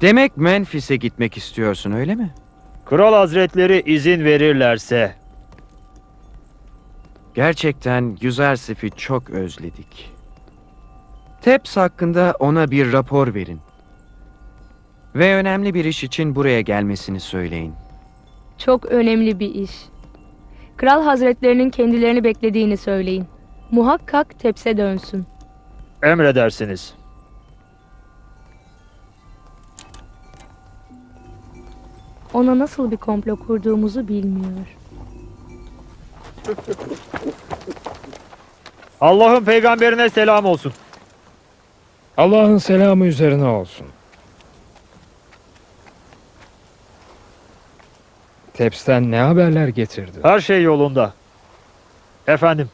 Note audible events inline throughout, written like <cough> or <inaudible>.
Demek Memphis'e gitmek istiyorsun öyle mi? Kral Hazretleri izin verirlerse. Gerçekten Yüzersif'i çok özledik. Teps hakkında ona bir rapor verin. Ve önemli bir iş için buraya gelmesini söyleyin. Çok önemli bir iş. Kral hazretlerinin kendilerini beklediğini söyleyin. Muhakkak tepse dönsün. Emredersiniz. Ona nasıl bir komplo kurduğumuzu bilmiyor. Allah'ın peygamberine selam olsun. Allah'ın selamı üzerine olsun. Teps'ten ne haberler getirdi? Her şey yolunda. Efendim.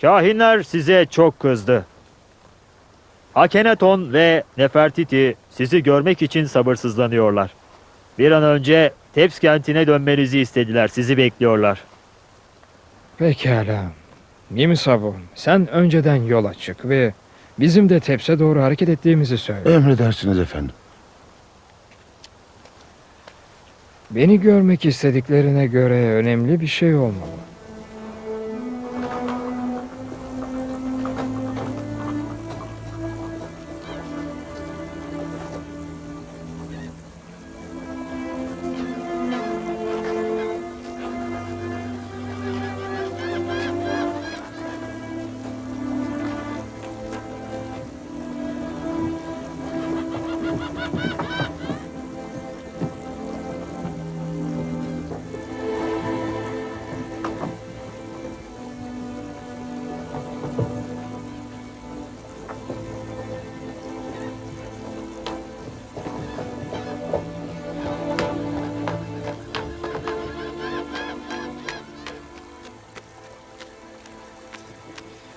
Kahinler size çok kızdı. Akenaton ve Nefertiti sizi görmek için sabırsızlanıyorlar. Bir an önce Teps kentine dönmenizi istediler. Sizi bekliyorlar. Pekala. Nimisabu, sen önceden yola çık ve bizim de Teps'e doğru hareket ettiğimizi söyle. Emredersiniz efendim. Beni görmek istediklerine göre önemli bir şey olmalı.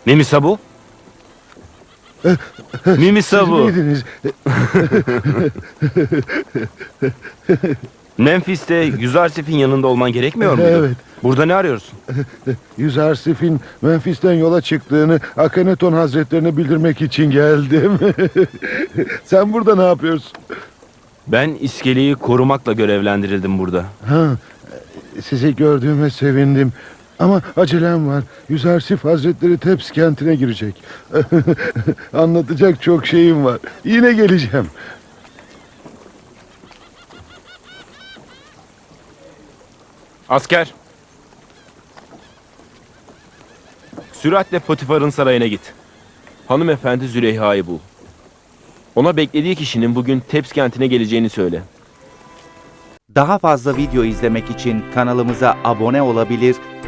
Mimisa bu? Mimisa Siz bu. miydiniz? <laughs> Memphis'te Yüzarsif'in yanında olman gerekmiyor muydu? Evet. Burada ne arıyorsun? Yüzarsif'in Memphis'ten yola çıktığını Akhenaton Hazretlerine bildirmek için geldim. <laughs> Sen burada ne yapıyorsun? Ben iskeleyi korumakla görevlendirildim burada. Ha, sizi gördüğüme sevindim. Ama acelem var. Yüzarsif Hazretleri Teps kentine girecek. <laughs> Anlatacak çok şeyim var. Yine geleceğim. Asker. Süratle Potifar'ın sarayına git. Hanımefendi Züleyha'yı bul. Ona beklediği kişinin bugün Teps kentine geleceğini söyle. Daha fazla video izlemek için kanalımıza abone olabilir,